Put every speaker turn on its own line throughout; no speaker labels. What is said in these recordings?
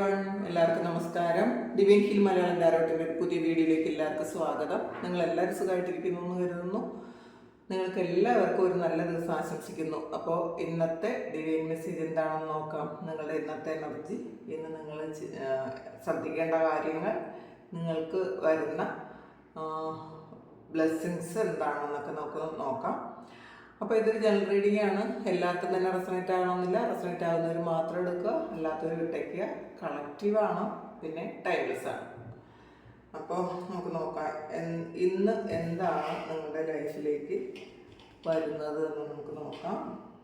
എല്ലാവർക്കും നമസ്കാരം. Divine hill Malayalam ധാരോട്ടിന്റെ പുതിയ വീഡിയോയിലേക്ക് എല്ലാവർക്കും സ്വാഗതം. നിങ്ങൾ എല്ലാവരും സുഖമായിട്ടിരിക്കുന്നു എന്ന് കരുതുന്നു. നിങ്ങൾക്ക് എല്ലാവർക്കും ഒരു നല്ല ദിവസം ആശംസിക്കുന്നു. അപ്പോൾ ഇന്നത്തെ ഡിവൈൻ മെസ്സേജ് എന്താണെന്ന് നോക്കാം. നിങ്ങളുടെ ഇന്നത്തെ എനർജി ഇന്ന് നിങ്ങൾ ശ്രദ്ധിക്കേണ്ട കാര്യങ്ങൾ നിങ്ങൾക്ക് വരുന്ന ബ്ലെസ്സിങ്സ് എന്താണെന്നൊക്കെ നമുക്ക് നോക്കാം. അപ്പോൾ ഇതൊരു ജനറൽ റീഡിംഗ് ആണ്. എല്ലാവർക്കും തന്നെ റെസണേറ്റ് ആകണമെന്നില്ല റെസണേറ്റ് ആകുന്നവർ മാത്രം എടുക്കുക. അല്ലാത്തവർ വിട്ടേക്കുക. കളക്റ്റീവ് ആണ്? പിന്നെ ടൈംലെസ് ആണ്? അപ്പോൾ നമുക്ക് നോക്കാം. ഇന്ന് എന്താണ് നിങ്ങളുടെ ലൈഫിലേക്ക് വരുന്നത് എന്ന് നമുക്ക് നോക്കാം.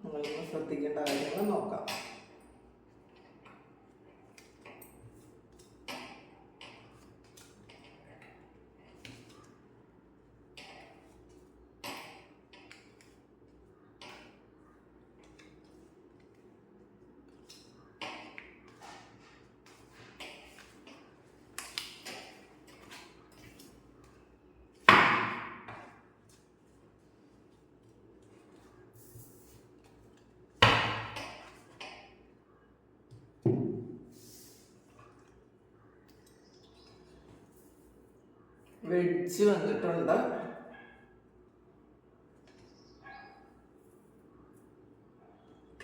നിങ്ങളിന്ന് ശ്രദ്ധിക്കേണ്ട കാര്യങ്ങൾ നോക്കാം. വെഡ്ജ് വന്നിട്ടുണ്ട്.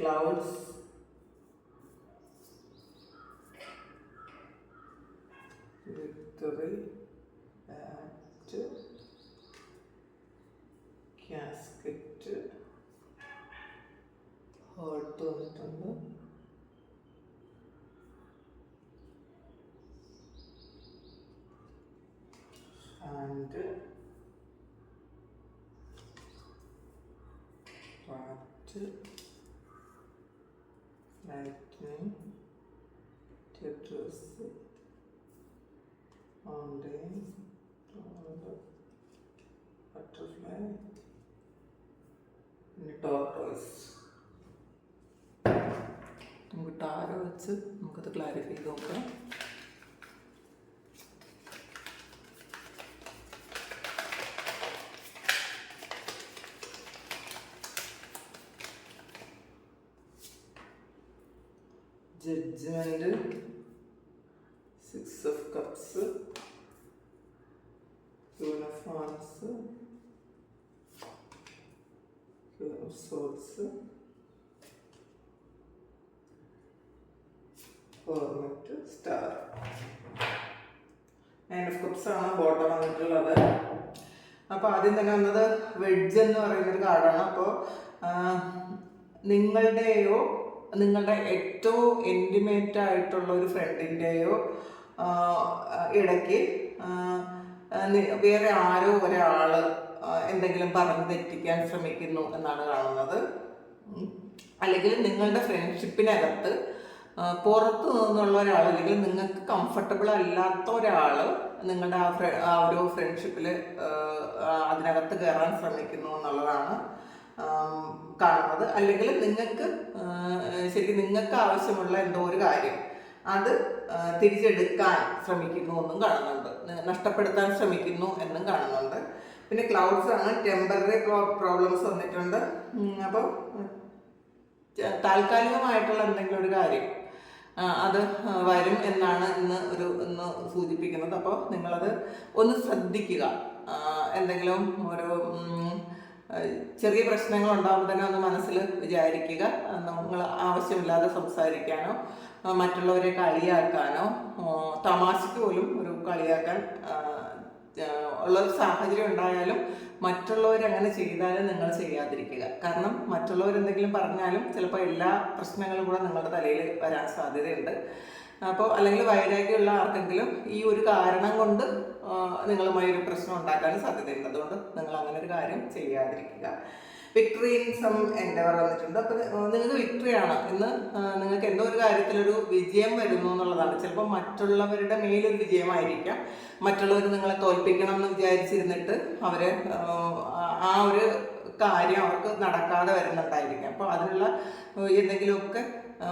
Clouds victory at casket heart വന്നിട്ടുണ്ട്. And rat lightning tetris mountain butterfly പിന്നെ ടോർട്ടോയ്സ് നമുക്ക് ടാര വെച്ച് നമുക്കത് ക്ലാരിഫൈ നോക്കാം judgement six of cups queen of hands queen of souls format star nine of cups ആണ് ബോട്ടം വന്നിട്ടുള്ളത്. അപ്പോൾ ആദ്യം തന്നെ വന്നത് വെഡ്ജ് എന്ന് പറയുന്ന ഒരു കാർഡാണ് അപ്പോൾ നിങ്ങളുടെയോ നിങ്ങളുടെ ഏറ്റവും ഇന്റിമേറ്റ് ആയിട്ടുള്ള ഒരു ഫ്രണ്ടിന്റെയോ ഇടയ്ക്ക് വേറെ ആരോ ഒരാൾ എന്തെങ്കിലും പറഞ്ഞ് തെറ്റിക്കാൻ ശ്രമിക്കുന്നു എന്നാണ് കാണുന്നത്. അല്ലെങ്കിൽ നിങ്ങളുടെ ഫ്രണ്ട്ഷിപ്പിനകത്ത് പുറത്തു നിന്നുള്ള ഒരാൾ അല്ലെങ്കിൽ നിങ്ങൾക്ക് കംഫർട്ടബിൾ അല്ലാത്ത ഒരാൾ നിങ്ങളുടെ ആ ഫ്ര ആ ഒരു ഫ്രണ്ട്ഷിപ്പിൽ അതിനകത്ത് കയറാൻ ശ്രമിക്കുന്നു എന്നുള്ളതാണ്. കാണുന്നത് അല്ലെങ്കിൽ നിങ്ങൾക്ക് ശരി നിങ്ങൾക്ക് ആവശ്യമുള്ള എന്തോ ഒരു കാര്യം അത് തിരിച്ചെടുക്കാൻ ശ്രമിക്കുന്നു എന്നും കാണുന്നുണ്ട്. നഷ്ടപ്പെടുത്താൻ ശ്രമിക്കുന്നു എന്നും കാണുന്നുണ്ട്. പിന്നെ ക്ലൗഡ്സ് ആണ് ടെമ്പററി പ്രോബ്ലംസ് വന്നിട്ടുണ്ട്. അപ്പോൾ താൽക്കാലികമായിട്ടുള്ള എന്തെങ്കിലും ഒരു കാര്യം അത് വരും എന്നാണ് ഇന്ന് ഒരു ഇന്ന് സൂചിപ്പിക്കുന്നത്. അപ്പോൾ നിങ്ങളത് ഒന്ന് ശ്രദ്ധിക്കുക. എന്തെങ്കിലും ഒരു ചെറിയ പ്രശ്നങ്ങൾ ഉണ്ടാകുമ്പോൾ തന്നെ ഒന്ന് മനസ്സിൽ വിചാരിക്കുക. നമ്മൾ ആവശ്യമില്ലാതെ സംസാരിക്കാനോ മറ്റുള്ളവരെ കളിയാക്കാനോ തമാശയ്ക്ക് പോലും ഒരു കളിയാക്കാൻ ഉള്ള ഒരു സാഹചര്യം ഉണ്ടായാലും മറ്റുള്ളവർ അങ്ങനെ ചെയ്താലും നിങ്ങൾ ചെയ്യാതിരിക്കുക. കാരണം മറ്റുള്ളവർ എന്തെങ്കിലും പറഞ്ഞാലും ചിലപ്പോൾ എല്ലാ പ്രശ്നങ്ങളും കൂടെ നിങ്ങളുടെ തലയിൽ വരാൻ സാധ്യതയുണ്ട്. അപ്പോൾ അല്ലെങ്കിൽ വൈരാഗ്യമുള്ള ആർക്കെങ്കിലും ഈ ഒരു കാരണം കൊണ്ട് നിങ്ങളുമായി ഒരു പ്രശ്നം ഉണ്ടാക്കാൻ സാധ്യതയുണ്ട്. അതുകൊണ്ട് നിങ്ങൾ അങ്ങനെ ഒരു കാര്യം ചെയ്യാതിരിക്കുക. വിക്ടറി സം എൻഡവർ വന്നിട്ടുണ്ട്. അപ്പോൾ നിങ്ങൾക്ക് വിക്ടറിയാണ് ഇന്ന് നിങ്ങൾക്ക് എന്തോ ഒരു കാര്യത്തിലൊരു വിജയം വരുന്നു എന്നുള്ളതാണ്. ചിലപ്പോൾ മറ്റുള്ളവരുടെ മേലൊരു വിജയമായിരിക്കാം. മറ്റുള്ളവർ നിങ്ങളെ തോൽപ്പിക്കണം എന്ന് വിചാരിച്ചിരുന്നിട്ട് അവർ ആ ഒരു കാര്യം അവർക്ക് നടക്കാതെ വരുന്നുണ്ടായിരിക്കും. അപ്പോൾ അതിനുള്ള എന്തെങ്കിലുമൊക്കെ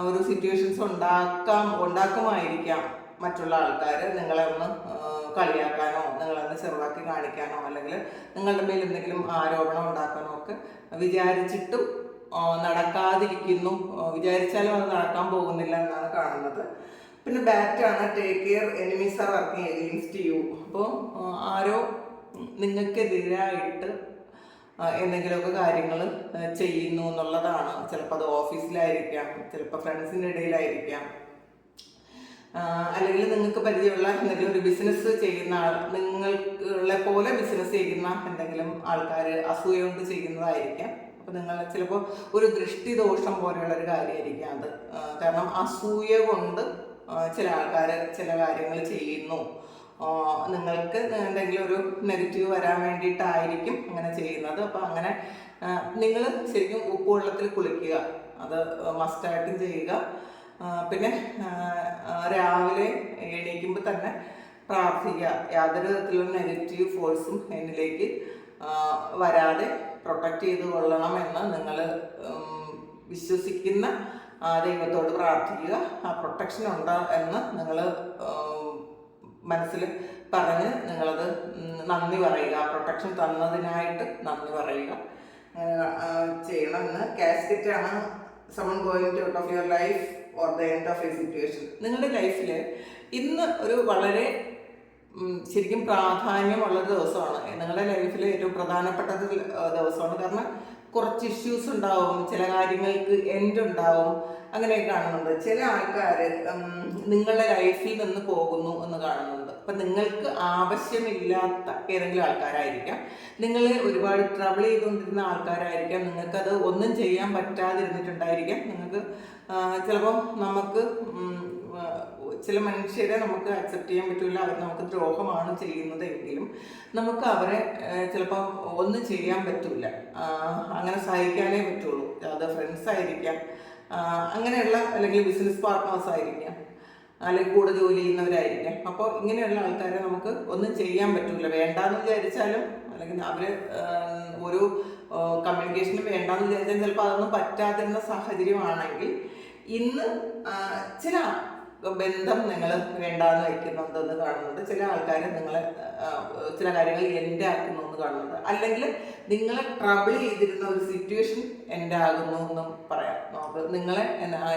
ഒരു സിറ്റുവേഷൻസ് ഉണ്ടാക്കാം ഉണ്ടാക്കുമായിരിക്കാം മറ്റുള്ള ആൾക്കാർ നിങ്ങളെ ഒന്ന് കളിയാക്കാനോ നിങ്ങളെന്ന് ചെറുതാക്കി കാണിക്കാനോ അല്ലെങ്കിൽ നിങ്ങളുടെ മേൽ എന്തെങ്കിലും ആരോപണം ഉണ്ടാക്കാനോ ഒക്കെ വിചാരിച്ചിട്ടും നടക്കാതിരിക്കുന്നു. വിചാരിച്ചാലും അത് നടക്കാൻ പോകുന്നില്ല എന്നാണ് കാണുന്നത്. പിന്നെ ബാറ്റാണ് take care enemies are working against you. അപ്പോൾ ആരോ നിങ്ങൾക്കെതിരായിട്ട് എന്തെങ്കിലുമൊക്കെ കാര്യങ്ങൾ ചെയ്യുന്നു എന്നുള്ളതാണ്. ചിലപ്പോൾ അത് ഓഫീസിലായിരിക്കാം. ചിലപ്പോൾ ഫ്രണ്ട്സിന്റെ ഇടയിലായിരിക്കാം. അല്ലെങ്കിൽ നിങ്ങൾക്ക് പരിചയമുള്ള എന്തെങ്കിലും ഒരു ബിസിനസ് ചെയ്യുന്ന ആൾ നിങ്ങളെ പോലെ ബിസിനസ് ചെയ്യുന്ന എന്തെങ്കിലും ആൾക്കാർ അസൂയ കൊണ്ട് ചെയ്യുന്നതായിരിക്കാം. അപ്പം നിങ്ങൾ ചിലപ്പോൾ ഒരു ദൃഷ്ടിദോഷം പോലെയുള്ള ഒരു കാര്യമായിരിക്കാം അത്. കാരണം അസൂയ കൊണ്ട് ചില ആൾക്കാർ ചില കാര്യങ്ങൾ ചെയ്യുന്നു. നിങ്ങൾക്ക് എന്തെങ്കിലും ഒരു നെഗറ്റീവ് വരാൻ വേണ്ടിയിട്ടായിരിക്കും അങ്ങനെ ചെയ്യുന്നത്. അപ്പോൾ അങ്ങനെ നിങ്ങൾ ശരിക്കും ഉപ്പുവെള്ളത്തിൽ കുളിക്കുക. അത് മസ്റ്റായിട്ടും ചെയ്യുക. പിന്നെ രാവിലെ എണീക്കുമ്പോൾ തന്നെ പ്രാർത്ഥിക്കുക. യാതൊരു തരത്തിലുള്ള നെഗറ്റീവ് ഫോഴ്സും എന്നിലേക്ക് വരാതെ പ്രൊട്ടക്റ്റ് ചെയ്ത് കൊള്ളണമെന്ന് നിങ്ങൾ വിശ്വസിക്കുന്ന ദൈവത്തോട് പ്രാർത്ഥിക്കുക. ആ പ്രൊട്ടക്ഷൻ ഉണ്ട് എന്ന് നിങ്ങൾ മനസ്സിൽ പറഞ്ഞ് നിങ്ങളത് നന്ദി പറയുക. ആ പ്രൊട്ടക്ഷൻ തന്നതിനായിട്ട് നന്ദി പറയുക. ചെയ്യണമെന്ന് കാസ്കറ്റാണ് someone going out of your life. Or the end of a situation നിങ്ങളുടെ ലൈഫിൽ ഇന്ന് ഒരു വളരെ ശരിക്കും പ്രാധാന്യമുള്ള ദിവസമാണ്. നിങ്ങളുടെ ലൈഫിൽ ഏറ്റവും പ്രധാനപ്പെട്ട ദിവസമാണ്. കാരണം കുറച്ച് ഇഷ്യൂസ് ഉണ്ടാവും ചില കാര്യങ്ങൾക്ക് എൻഡ് ഉണ്ടാവും അങ്ങനെയൊക്കെ കാണുന്നുണ്ട്. ചില ആൾക്കാർ നിങ്ങളുടെ ലൈഫിൽ നിന്ന് പോകുന്നു എന്ന് കാണുന്നുണ്ട്. അപ്പം നിങ്ങൾക്ക് ആവശ്യമില്ലാത്ത ഏതെങ്കിലും ആൾക്കാരായിരിക്കാം. നിങ്ങളെ ഒരുപാട് ട്രബിൾ ചെയ്തുകൊണ്ടിരുന്ന ആൾക്കാരായിരിക്കാം. നിങ്ങൾക്കത് ഒന്നും ചെയ്യാൻ പറ്റാതിരുന്നിട്ടുണ്ടായിരിക്കാം. നിങ്ങൾക്ക് ചിലപ്പം നമുക്ക് ചില മനുഷ്യരെ നമുക്ക് അക്സെപ്റ്റ് ചെയ്യാൻ പറ്റില്ല അവർ നമുക്ക് ദ്രോഹമാണ് ചെയ്യുന്നത് എങ്കിലും നമുക്ക് അവരെ ചിലപ്പം ഒന്നും ചെയ്യാൻ പറ്റില്ല അങ്ങനെ സഹായിക്കാനേ പറ്റുള്ളൂ. അത് ഫ്രണ്ട്സ് ആയിരിക്കാം. അങ്ങനെയുള്ള അല്ലെങ്കിൽ ബിസിനസ് പാർട്ട്നേഴ്സ് ആയിരിക്കാം. അല്ലെങ്കിൽ കൂടെ ജോലി ചെയ്യുന്നവരായിരിക്കാം. അപ്പോൾ ഇങ്ങനെയുള്ള ആൾക്കാരെ നമുക്ക് ഒന്നും ചെയ്യാൻ പറ്റില്ല വേണ്ടാന്ന് വിചാരിച്ചാലും അല്ലെങ്കിൽ അവർ ഒരു കമ്മ്യൂണിക്കേഷനും വേണ്ടാന്ന് വിചാരിച്ചാൽ ചിലപ്പോൾ അതൊന്നും പറ്റാതിരുന്ന സാഹചര്യമാണെങ്കിൽ ഇന്ന് ചില ബന്ധം നിങ്ങൾ വേണ്ടാന്ന് വയ്ക്കുന്നുണ്ടെന്ന് കാണുന്നുണ്ട്. ചില ആൾക്കാർ നിങ്ങളെ ചില കാര്യങ്ങൾ എന്റെ ആക്കുന്നു എന്ന് കാണുന്നുണ്ട്. അല്ലെങ്കിൽ നിങ്ങളെ ട്രബിൾ ചെയ്തിരുന്ന ഒരു സിറ്റുവേഷൻ എന്റെ ആകുന്നു എന്നും പറയാം. നമുക്ക് നിങ്ങളെ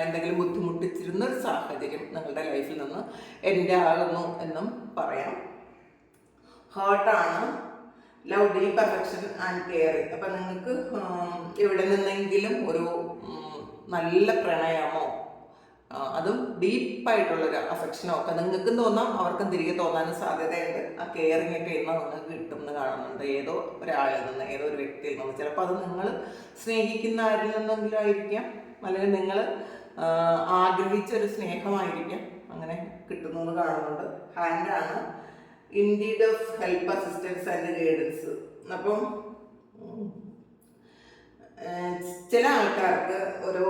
എന്തെങ്കിലും ബുദ്ധിമുട്ടിച്ചിരുന്ന ഒരു സാഹചര്യം നിങ്ങളുടെ ലൈഫിൽ നിന്ന് എന്റെ ആകുന്നു എന്നും പറയാം. ഹേർട്ടാണ് love the perfection and caring അപ്പം നിങ്ങൾക്ക് എവിടെ നിന്നെങ്കിലും ഒരു നല്ല പ്രണയമോ അതും ഡീപ്പായിട്ടുള്ളൊരു അഫെക്ഷനോ ഒക്കെ നിങ്ങൾക്കും തോന്നാം അവർക്കും തിരികെ തോന്നാനും സാധ്യതയുണ്ട്. ആ കെയറിങ് ഒക്കെ ഇന്ന് നിങ്ങൾക്ക് കിട്ടുമെന്ന് കാണുന്നുണ്ട്. ഏതോ ഒരാളിൽ നിന്ന് ഏതോ ഒരു വ്യക്തിയിൽ നിന്ന്. ചിലപ്പോൾ അത് നിങ്ങൾ സ്നേഹിക്കുന്ന ആരിൽ നിന്നെങ്കിലും ആയിരിക്കാം. അല്ലെങ്കിൽ നിങ്ങൾ ആഗ്രഹിച്ച ഒരു സ്നേഹമായിരിക്കാം. അങ്ങനെ കിട്ടുന്നു എന്ന് കാണുന്നുണ്ട്. ഹാൻഡാണ് indeed of help assistance and guidance അപ്പം ചില ആൾക്കാർക്ക് ഒരു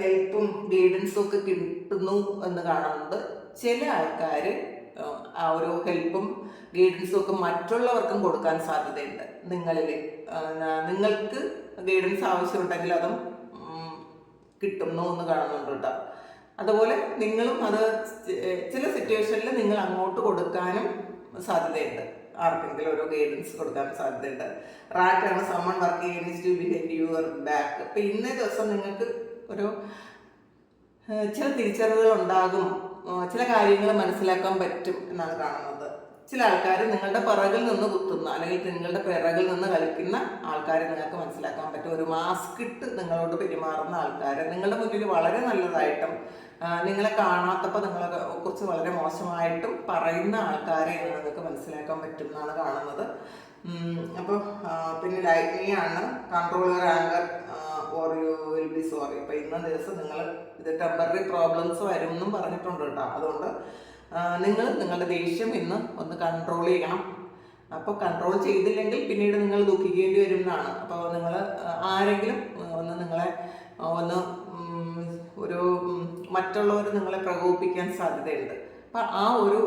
ഹെൽപ്പും ഗൈഡൻസും ഒക്കെ കിട്ടുന്നു എന്ന് കാണുന്നുണ്ട്. ചില ആൾക്കാർ ആ ഒരു ഹെൽപ്പും ഗൈഡൻസും ഒക്കെ മറ്റുള്ളവർക്കും കൊടുക്കാൻ സാധ്യതയുണ്ട്. നിങ്ങളിൽ നിങ്ങൾക്ക് ഗൈഡൻസ് ആവശ്യമുണ്ടെങ്കിൽ അതും കിട്ടുന്നു എന്ന് കാണുന്നുണ്ട് കേട്ടോ. അതുപോലെ നിങ്ങളും അത് ചില സിറ്റുവേഷനിൽ നിങ്ങൾ അങ്ങോട്ട് കൊടുക്കാനും സാധ്യതയുണ്ട്. ആർക്കെങ്കിലും ഒരു ഗൈഡൻസ് കൊടുക്കാൻ സാധ്യതയുണ്ട്. റാറ്റാണ് സമൺ വർക്ക് ചെയ്യുന്ന ടു ബിഹേവ് യുവർ ബാക്ക് അപ്പം ഇന്നേ ദിവസം നിങ്ങൾക്ക് ഒരു ചില തിരിച്ചറിവുകൾ ഉണ്ടാകും. ചില കാര്യങ്ങൾ മനസ്സിലാക്കാൻ പറ്റും എന്നാണ് കാണുന്നത്. ചില ആൾക്കാർ നിങ്ങളുടെ പിറകിൽ നിന്ന് കുത്തുന്ന അല്ലെങ്കിൽ നിങ്ങളുടെ പിറകിൽ നിന്ന് കളിക്കുന്ന ആൾക്കാരെ നിങ്ങൾക്ക് മനസ്സിലാക്കാൻ പറ്റും. ഒരു മാസ്ക് ഇട്ട് നിങ്ങളോട് പെരുമാറുന്ന ആൾക്കാരെ നിങ്ങളുടെ മുന്നിൽ വളരെ നല്ലതായിട്ടും നിങ്ങളെ കാണാത്തപ്പോൾ നിങ്ങളെ കുറിച്ച് വളരെ മോശമായിട്ടും പറയുന്ന ആൾക്കാരെ നിങ്ങൾക്ക് മനസ്സിലാക്കാൻ പറ്റും എന്നാണ് കാണുന്നത് അപ്പോൾ പിന്നെ ലൈനിയാണ് controller anchor or you will be sorry അപ്പോൾ ഇന്ന ദിവസം നിങ്ങൾ ഇത് ടെമ്പററി പ്രോബ്ലംസ് വരും എന്നും പറഞ്ഞിട്ടുണ്ട് കേട്ടോ. അതുകൊണ്ട് നിങ്ങൾ നിങ്ങളുടെ ദേഷ്യം ഇന്ന് ഒന്ന് കൺട്രോൾ ചെയ്യണം. അപ്പോൾ കൺട്രോൾ ചെയ്തില്ലെങ്കിൽ പിന്നീട് നിങ്ങൾ ദുഃഖിക്കേണ്ടി വരും എന്നാണ് അപ്പോൾ നിങ്ങൾ ആരെങ്കിലും ഒന്ന് നിങ്ങളെ ഒന്ന് ഒരു മറ്റുള്ളവർ നിങ്ങളെ പ്രകോപിപ്പിക്കാൻ സാധ്യതയുണ്ട്. അപ്പം ആ ഒരു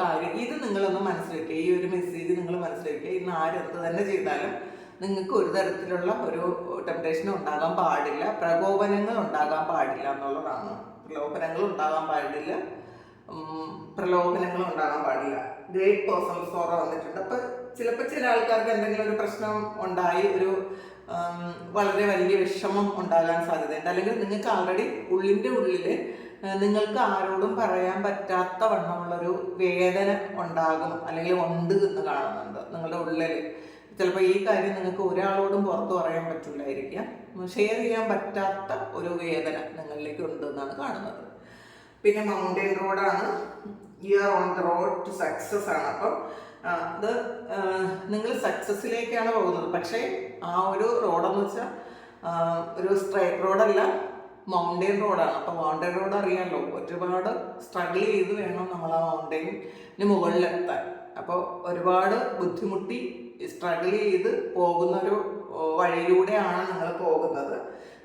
കാര്യം ഇത് നിങ്ങളൊന്ന് മനസ്സിലാക്കുക ഈ ഒരു മെസ്സേജ് നിങ്ങൾ മനസ്സിലാക്കുക ഇന്ന് ആരെന്ത് തന്നെ ചെയ്താലും നിങ്ങൾക്ക് ഒരു തരത്തിലുള്ള ഒരു ടെംപ്ടേഷനും ഉണ്ടാകാൻ പാടില്ല പ്രകോപനങ്ങൾ ഉണ്ടാകാൻ പാടില്ല എന്നുള്ളതാണ്. പ്രലോഭനങ്ങൾ ഉണ്ടാകാൻ പാടില്ല പ്രലോഭനങ്ങൾ ഉണ്ടാകാൻ പാടില്ല. ഗ്രേറ്റ് പേഴ്സണൽ സോറ വന്നിട്ടുണ്ട്. അപ്പൊ ചിലപ്പോൾ ചില ആൾക്കാർക്ക് എന്തെങ്കിലും ഒരു പ്രശ്നം ഉണ്ടായി ഒരു വളരെ വലിയ വിഷമം ഉണ്ടാകാൻ സാധ്യതയുണ്ട്. അല്ലെങ്കിൽ നിങ്ങൾക്ക് ആൾറെഡി ഉള്ളിന്റെ ഉള്ളിൽ നിങ്ങൾക്ക് ആരോടും പറയാൻ പറ്റാത്ത വണ്ണമുള്ളൊരു വേദന ഉണ്ടാകും അല്ലെങ്കിൽ ഉണ്ട് എന്ന് കാണുന്നുണ്ട് നിങ്ങളുടെ ഉള്ളിൽ ചിലപ്പോൾ ഈ കാര്യം നിങ്ങൾക്ക് ഒരാളോടും പുറത്ത് പറയാൻ പറ്റില്ലായിരിക്കാം. ഷെയർ ചെയ്യാൻ പറ്റാത്ത ഒരു വേദന നിങ്ങളിലേക്ക് ഉണ്ട് എന്നാണ് കാണുന്നത്. പിന്നെ മൗണ്ടൻ റോഡാണ് you are on the road to success ആണ്. അപ്പം അത് നിങ്ങൾ സക്സസ്സിലേക്കാണ് പോകുന്നത്. പക്ഷേ ആ ഒരു റോഡെന്ന് വെച്ചാൽ ഒരു സ്ട്രൈറ്റ് റോഡല്ല മൗണ്ടെയിൻ റോഡാണ് അപ്പോൾ മൗണ്ടെയിൻ റോഡ് അറിയാമല്ലോ ഒരുപാട് സ്ട്രഗിൾ ചെയ്ത് വേണം നമ്മൾ ആ മൗണ്ടെയിനിന് മുകളിലെത്താൻ അപ്പോൾ ഒരുപാട് ബുദ്ധിമുട്ടി സ്ട്രഗിൾ ചെയ്ത് പോകുന്നൊരു വഴിയിലൂടെയാണ് നിങ്ങൾ പോകുന്നത്.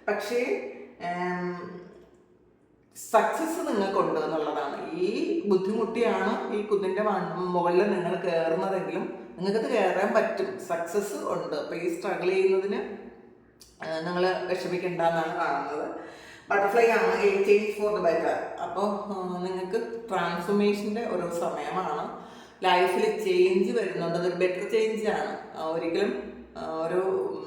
പക്ഷേ സക്സസ് നിങ്ങൾക്കുണ്ട് എന്നുള്ളതാണ്. ഈ ബുദ്ധിമുട്ടിയാണ് ഈ കുന്നിന്റെ മുകളിൽ നിങ്ങൾ കയറുന്നതെങ്കിലും നിങ്ങൾക്കത് കയറാൻ പറ്റും. സക്സസ് ഉണ്ട്. അപ്പോൾ ഈ സ്ട്രഗിൾ ചെയ്യുന്നതിന് നിങ്ങൾ വിഷമിക്കേണ്ട എന്നാണ് കാണുന്നത്. ബട്ടർഫ്ലൈ ആണ് a change for the better അപ്പോൾ നിങ്ങൾക്ക് ട്രാൻസ്ഫോർമേഷന്റെ ഒരു സമയമാണ്. ലൈഫിൽ ചേഞ്ച് വരുന്നുണ്ട്. അതൊരു ബെറ്റർ ചേഞ്ച് ആണ്. ഒരിക്കലും ഒരു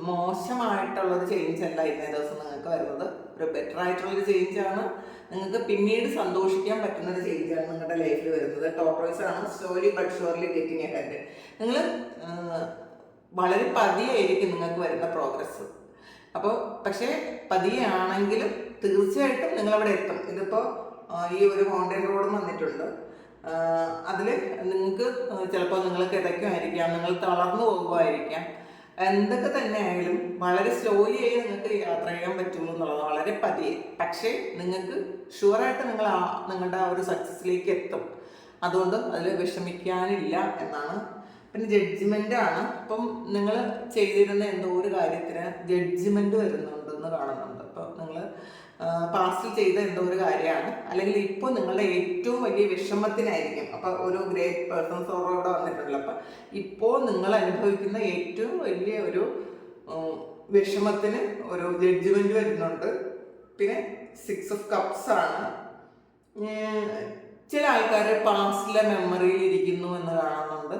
മോശമായിട്ടുള്ളൊരു ചേഞ്ച് അല്ല ഇന്നേ ദിവസം നിങ്ങൾക്ക് വരുന്നത്. ഒരു ബെറ്റർ ആയിട്ടുള്ളൊരു ചേഞ്ച് ആണ്. നിങ്ങൾക്ക് പിന്നീട് സന്തോഷിക്കാൻ പറ്റുന്ന ഒരു ചേഞ്ച് ആണ് നിങ്ങളുടെ ലൈഫിൽ വരുന്നത്. ടോട്ടോയ്സ് ആണ് story but surely getting ahead നിങ്ങൾ വളരെ പതിയായിരിക്കും നിങ്ങൾക്ക് വരുന്ന പ്രോഗ്രസ് അപ്പോൾ പക്ഷേ പതിയെ ആണെങ്കിലും തീർച്ചയായിട്ടും നിങ്ങളവിടെ എത്തും. ഇതിപ്പോൾ ഈ ഒരു മൗണ്ടൻ റോഡ് വന്നിട്ടുണ്ട്. അതിൽ നിങ്ങൾക്ക് ചിലപ്പോൾ നിങ്ങൾ കിടക്കുമായിരിക്കാം നിങ്ങൾ തളർന്നു പോകുമായിരിക്കാം എന്തൊക്കെ തന്നെ ആയാലും വളരെ സ്ലോലി ആയി നിങ്ങൾക്ക് യാത്ര ചെയ്യാൻ പറ്റുള്ളൂ എന്നുള്ളത് വളരെ പതിയെ പക്ഷേ നിങ്ങൾക്ക് ഷുവറായിട്ട് നിങ്ങൾ ആ നിങ്ങളുടെ ആ ഒരു സക്സസ്സിലേക്ക് എത്തും. അതുകൊണ്ട് അതിൽ വിഷമിക്കാനില്ല എന്നാണ്. പിന്നെ ജഡ്ജ്മെന്റ് ആണ്. അപ്പം നിങ്ങൾ ചെയ്തിരുന്ന എന്തോ ഒരു കാര്യത്തിന് ജഡ്ജ്മെന്റ് വരുന്നുണ്ടെന്ന് കാണുന്നുണ്ട്. പാസ്റ്റിൽ ചെയ്ത എന്തോ ഒരു കാര്യമാണ്. അല്ലെങ്കിൽ ഇപ്പോൾ നിങ്ങളുടെ ഏറ്റവും വലിയ വിഷമത്തിനായിരിക്കും. അപ്പോൾ ഒരു ഗ്രേറ്റ് പേഴ്സൺസ് അവിടെ വന്നിട്ടുണ്ടല്ലോ. അപ്പം ഇപ്പോൾ നിങ്ങൾ അനുഭവിക്കുന്ന ഏറ്റവും വലിയ ഒരു വിഷമത്തിന് ഒരു ജഡ്ജ്മെന്റ് വരുന്നുണ്ട്. പിന്നെ സിക്സ് ഓഫ് കപ്സ് ആണ്. ചില ആൾക്കാർ പാസ്റ്റിലെ മെമ്മറിയിൽ ഇരിക്കുന്നു എന്ന് കാണുന്നുണ്ട്.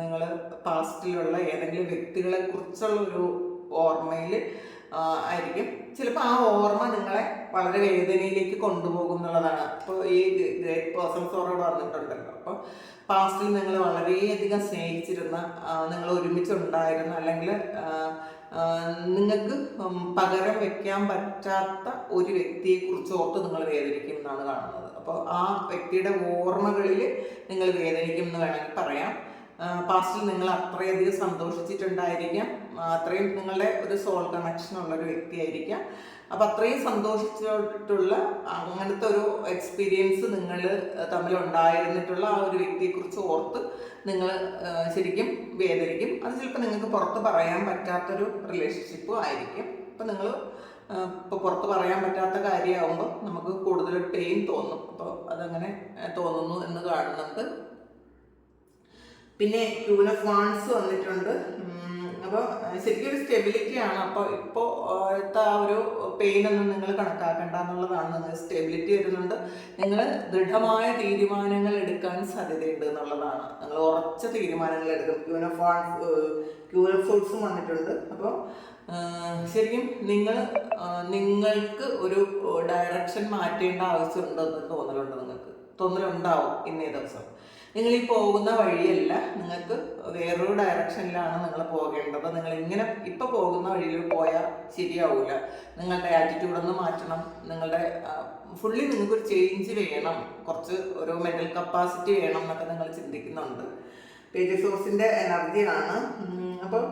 നിങ്ങൾ പാസ്റ്റിലുള്ള ഏതെങ്കിലും വ്യക്തികളെ കുറിച്ചുള്ള ഒരു ഓർമ്മയിൽ ആയിരിക്കും. ചിലപ്പോൾ ആ ഓർമ്മ നിങ്ങളെ വളരെ വേദനയിലേക്ക് കൊണ്ടുപോകും എന്നുള്ളതാണ്. അപ്പോൾ ഈ ഗ്രേറ്റ് പേഴ്സൺസ് ഓറോട് പറഞ്ഞിട്ടുണ്ടല്ലോ അപ്പോൾ പാസ്റ്റിൽ നിങ്ങൾ വളരെയധികം സ്നേഹിച്ചിരുന്ന നിങ്ങൾ ഒരുമിച്ചുണ്ടായിരുന്ന അല്ലെങ്കിൽ നിങ്ങൾക്ക് പകരം വെക്കാൻ പറ്റാത്ത ഒരു വ്യക്തിയെ കുറിച്ച് ഓർത്ത് നിങ്ങൾ വേദനിക്കും എന്നാണ് കാണുന്നത്. അപ്പോൾ ആ വ്യക്തിയുടെ ഓർമ്മകളിൽ നിങ്ങൾ വേദനിക്കും എന്ന് വേണമെങ്കിൽ പറയാം. പാസ്റ്റിൽ നിങ്ങൾ അത്രയധികം സന്തോഷിച്ചിട്ടുണ്ടായിരിക്കാം. അത്രയും നിങ്ങളുടെ ഒരു സോൾ കണക്ഷൻ ഉള്ള ഒരു വ്യക്തിയായിരിക്കാം. അപ്പം അത്രയും സന്തോഷിച്ചിട്ടുള്ള അങ്ങനത്തെ ഒരു എക്സ്പീരിയൻസ് നിങ്ങൾ തമ്മിൽ ഉണ്ടായിരുന്നിട്ടുള്ള ആ ഒരു വ്യക്തിയെക്കുറിച്ച് ഓർത്ത് നിങ്ങൾ ശരിക്കും വേദനിക്കും. അത് ചിലപ്പോൾ നിങ്ങൾക്ക് പുറത്ത് പറയാൻ പറ്റാത്തൊരു റിലേഷൻഷിപ്പും ആയിരിക്കും. അപ്പം നിങ്ങൾ ഇപ്പോൾ പുറത്ത് പറയാൻ പറ്റാത്ത കാര്യമാകുമ്പോൾ നമുക്ക് കൂടുതൽ പെയിൻ തോന്നും. അപ്പോൾ അതങ്ങനെ തോന്നുന്നു എന്ന് കാണുന്നുണ്ട് പിന്നെ ക്യൂൻ ഓഫ് വാൺസ് വന്നിട്ടുണ്ട്. അപ്പോൾ ശരിക്കും ഒരു സ്റ്റെബിലിറ്റി ആണ്. അപ്പോൾ ഇപ്പോൾ ആ ഒരു പെയിൻ ഒന്നും നിങ്ങൾ കണക്കാക്കേണ്ട എന്നുള്ളതാണ്. നിങ്ങൾ സ്റ്റെബിലിറ്റി വരുന്നുണ്ട്. നിങ്ങൾ ദൃഢമായ തീരുമാനങ്ങൾ എടുക്കാൻ സാധ്യതയുണ്ട് എന്നുള്ളതാണ്. നിങ്ങൾ ഉറച്ച തീരുമാനങ്ങൾ എടുക്കും. Queen of wands queen of വന്നിട്ടുണ്ട്. അപ്പോൾ ശരിക്കും നിങ്ങൾ നിങ്ങൾക്ക് ഒരു ഡയറക്ഷൻ മാറ്റേണ്ട ആവശ്യമുണ്ടെന്ന് തോന്നലുണ്ട് നിങ്ങൾക്ക്? തോന്നലുണ്ടാവും ഇന്നേ ദിവസം. നിങ്ങൾ ഈ പോകുന്ന വഴിയല്ല നിങ്ങൾക്ക് വേറൊരു ഡയറക്ഷനിലാണ് നിങ്ങൾ പോകേണ്ടത്. നിങ്ങൾ ഇങ്ങനെ ഇപ്പൊ പോകുന്ന വഴിയിൽ പോയാൽ ശരിയാവില്ല നിങ്ങളുടെ ആറ്റിറ്റ്യൂഡ് ഒന്ന് മാറ്റണം. നിങ്ങളുടെ ഫുള്ളി നിങ്ങൾക്കൊരു ചേഞ്ച് വേണം. കുറച്ച് ഒരു മെന്റൽ കപ്പാസിറ്റി വേണം എന്നൊക്കെ നിങ്ങൾ ചിന്തിക്കുന്നുണ്ട്. പേജ് സോഴ്സിന്റെ എനർജിയാണ് അപ്പോൾ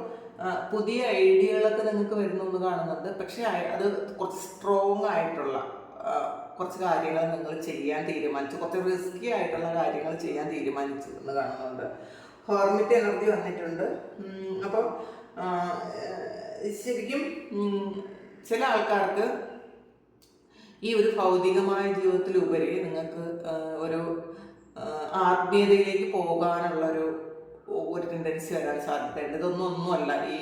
പുതിയ ഐഡിയകളൊക്കെ നിങ്ങൾക്ക് വരുന്നു എന്ന് കാണുന്നുണ്ട്. പക്ഷേ അത് കുറച്ച് സ്ട്രോങ് ആയിട്ടുള്ള കുറച്ച് കാര്യങ്ങൾ നിങ്ങൾ ചെയ്യാൻ തീരുമാനിച്ചു. കുറച്ച് റിസ്കി ആയിട്ടുള്ള കാര്യങ്ങൾ ചെയ്യാൻ തീരുമാനിച്ചു എന്ന് കാണുന്നുണ്ട്. ഹോർമിറ്റ് എനർജി വന്നിട്ടുണ്ട്. അപ്പോൾ ശരിക്കും ചില ആൾക്കാർക്ക് ഈ ഒരു ഭൗതികമായ ജീവിതത്തിലുപരി നിങ്ങൾക്ക് ഒരു ആത്മീയതയിലേക്ക് പോകാനുള്ളൊരു ഒരു ടെൻഡൻസി വരാൻ സാധ്യതയുണ്ട്. ഇതൊന്നും ഒന്നുമല്ല. ഈ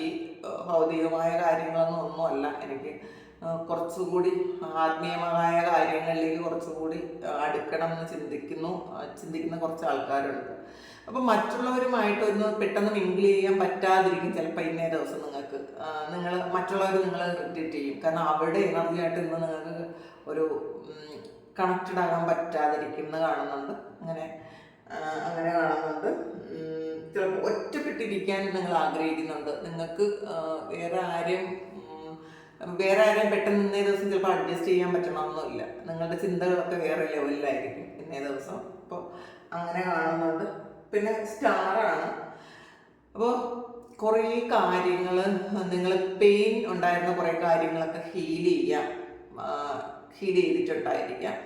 ഭൗതികമായ കാര്യങ്ങളൊന്നും ഒന്നുമല്ല എനിക്ക് കുറച്ചുകൂടി ആത്മീയമായ കാര്യങ്ങളിലേക്ക് കുറച്ചുകൂടി അടുക്കണം എന്ന് ചിന്തിക്കുന്നു. ചിന്തിക്കുന്ന കുറച്ച് ആൾക്കാരുണ്ട്. അപ്പം മറ്റുള്ളവരുമായിട്ട് ഒന്ന് പെട്ടെന്ന് മിങ്കിൾ ചെയ്യാൻ പറ്റാതിരിക്കും ചിലപ്പോൾ ഇന്നേ ദിവസം നിങ്ങൾക്ക്. നിങ്ങൾ മറ്റുള്ളവർ നിങ്ങൾ റിട്രീറ്റ് ചെയ്യും. കാരണം അവരുടെ എനർജി ആയിട്ട് ഇന്ന് നിങ്ങൾക്ക് ഒരു കണക്റ്റഡ് ആകാൻ പറ്റാതിരിക്കുന്ന കാണുന്നുണ്ട്. അങ്ങനെ അങ്ങനെ കാണുന്നുണ്ട്. ചിലപ്പോൾ ഒറ്റപ്പെട്ടിരിക്കാൻ നിങ്ങൾ ആഗ്രഹിക്കുന്നുണ്ട്. നിങ്ങൾക്ക് വേറെ ആരും ഉം, വേറെ ആരെയും പെട്ടെന്ന് ഇന്നേ ദിവസം ചിലപ്പോൾ അഡ്ജസ്റ്റ് ചെയ്യാൻ പറ്റണമെന്നില്ല നിങ്ങളുടെ ചിന്തകളൊക്കെ വേറെ ലെവലിലായിരിക്കും ഇന്നേ ദിവസം. അപ്പോൾ അങ്ങനെ കാണുന്നുണ്ട് പിന്നെ സ്റ്റാറാണ് അപ്പോൾ കുറേ കാര്യങ്ങൾ നിങ്ങൾ പെയിൻ ഉണ്ടായിരുന്ന കുറേ കാര്യങ്ങളൊക്കെ ഹീൽ ചെയ്യാം. ഹീൽ ചെയ്തിട്ടുണ്ടായിരിക്കാം.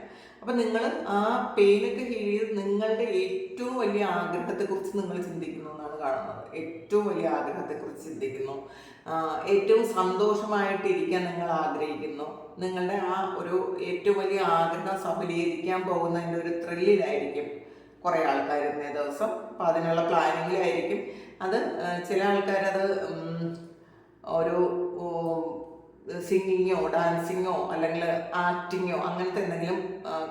അപ്പം നിങ്ങൾ ആ പെയിനൊക്കെ ഹീൽ ചെയ്ത് നിങ്ങളുടെ ഏറ്റവും വലിയ ആഗ്രഹത്തെക്കുറിച്ച് നിങ്ങൾ ചിന്തിക്കുന്നു എന്നാണ് കാണുന്നത്. ഏറ്റവും വലിയ ആഗ്രഹത്തെക്കുറിച്ച് ചിന്തിക്കുന്നു. ഏറ്റവും സന്തോഷമായിട്ടിരിക്കാൻ നിങ്ങൾ ആഗ്രഹിക്കുന്നു. നിങ്ങളുടെ ആ ഒരു ഏറ്റവും വലിയ ആഗ്രഹം സഫലീകരിക്കാൻ പോകുന്നതിന്റെ ഒരു ത്രില്ലിലായിരിക്കും കുറേ ആൾക്കാർ ഇന്നേ ദിവസം. അപ്പോൾ അതിനുള്ള പ്ലാനിങ്ങിലായിരിക്കും അത് ചില ആൾക്കാരത് ഒരു സിംഗിങ്ങോ ഡാൻസിങ്ങോ അല്ലെങ്കിൽ ആക്ടിങ്ങോ അങ്ങനത്തെ എന്തെങ്കിലും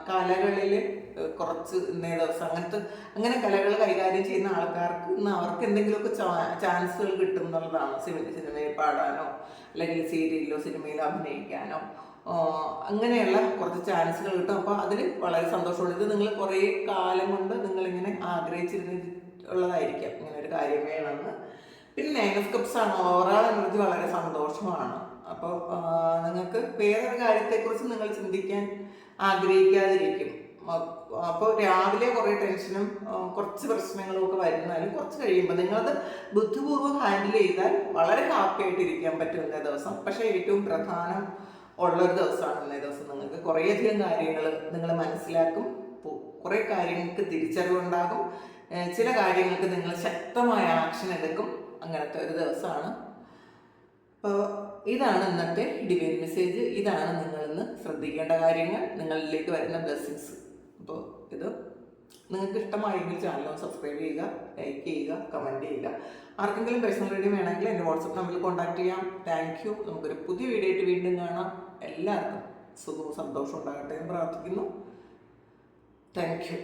കലകളിൽ കുറച്ച് ഇന്നേ ദിവസം. അങ്ങനത്തെ അങ്ങനെ കലകൾ കൈകാര്യം ചെയ്യുന്ന ആൾക്കാർക്ക് ഇന്ന് അവർക്ക് എന്തെങ്കിലുമൊക്കെ ചാൻസുകൾ കിട്ടും എന്നുള്ളതാണ് സിനിമ സിനിമയിൽ പാടാനോ അല്ലെങ്കിൽ സീരിയലിലോ സിനിമയിലോ അഭിനയിക്കാനോ. അങ്ങനെയുള്ള കുറച്ച് ചാൻസുകൾ കിട്ടും. അപ്പോൾ അതിൽ വളരെ സന്തോഷമുണ്ട്. ഇത് നിങ്ങൾ കുറേ കാലം കൊണ്ട് നിങ്ങളിങ്ങനെ ആഗ്രഹിച്ചിരുന്ന ഉള്ളതായിരിക്കാം. ഇങ്ങനെ ഒരു കാര്യം വേണമെന്ന്. പിന്നെ കപ്സ് ആണ്. ഓവറോൾ എനർജി വളരെ സന്തോഷമാണ്. അപ്പോൾ നിങ്ങൾക്ക് വേറൊരു കാര്യത്തെക്കുറിച്ച് നിങ്ങൾ ചിന്തിക്കാൻ ആഗ്രഹിക്കാതിരിക്കും. അപ്പോൾ രാവിലെ കുറേ ടെൻഷനും കുറച്ച് പ്രശ്നങ്ങളും ഒക്കെ വരുന്നാലും കുറച്ച് കഴിയുമ്പോൾ നിങ്ങളത് ബുദ്ധിപൂർവം ഹാൻഡിൽ ചെയ്താൽ വളരെ ഹാപ്പി ആയിട്ടിരിക്കാൻ ഇരിക്കാൻ പറ്റുന്ന ദിവസം. പക്ഷേ ഏറ്റവും പ്രധാനം ഉള്ളൊരു ദിവസമാണ് ഇന്നേ ദിവസം. നിങ്ങൾക്ക് കുറേയധികം കാര്യങ്ങൾ നിങ്ങൾ മനസ്സിലാക്കും. കുറേ കാര്യങ്ങൾക്ക് തിരിച്ചറിവുണ്ടാകും. ചില കാര്യങ്ങൾക്ക് നിങ്ങൾ ശക്തമായ ആക്ഷൻ എടുക്കും. അങ്ങനത്തെ ഒരു ദിവസമാണ്. അപ്പോൾ ഇതാണ് ഇന്നത്തെ ഡിവൈൻ മെസ്സേജ് ഇതാണ് നിങ്ങളിന്ന് ശ്രദ്ധിക്കേണ്ട കാര്യങ്ങൾ. നിങ്ങളിലേക്ക് വരുന്ന ബ്ലെസ്സിങ്സ് അപ്പോൾ ഇത് നിങ്ങൾക്ക് ഇഷ്ടമായെങ്കിൽ ചാനൽ സബ്സ്ക്രൈബ് ചെയ്യുക ലൈക്ക് ചെയ്യുക കമന്റ് ചെയ്യുക. ആർക്കെങ്കിലും പേഴ്സണൽ റീഡിങ് വേണമെങ്കിൽ എന്റെ വാട്സപ്പ് നമ്പറിൽ കോൺടാക്ട് ചെയ്യാം. താങ്ക് യു നമുക്കൊരു പുതിയ വീഡിയോ ആയിട്ട് വീണ്ടും കാണാം. എല്ലാവർക്കും സുഖവും സന്തോഷവും ഉണ്ടാകട്ടെ എന്ന് പ്രാർത്ഥിക്കുന്നു. Thank you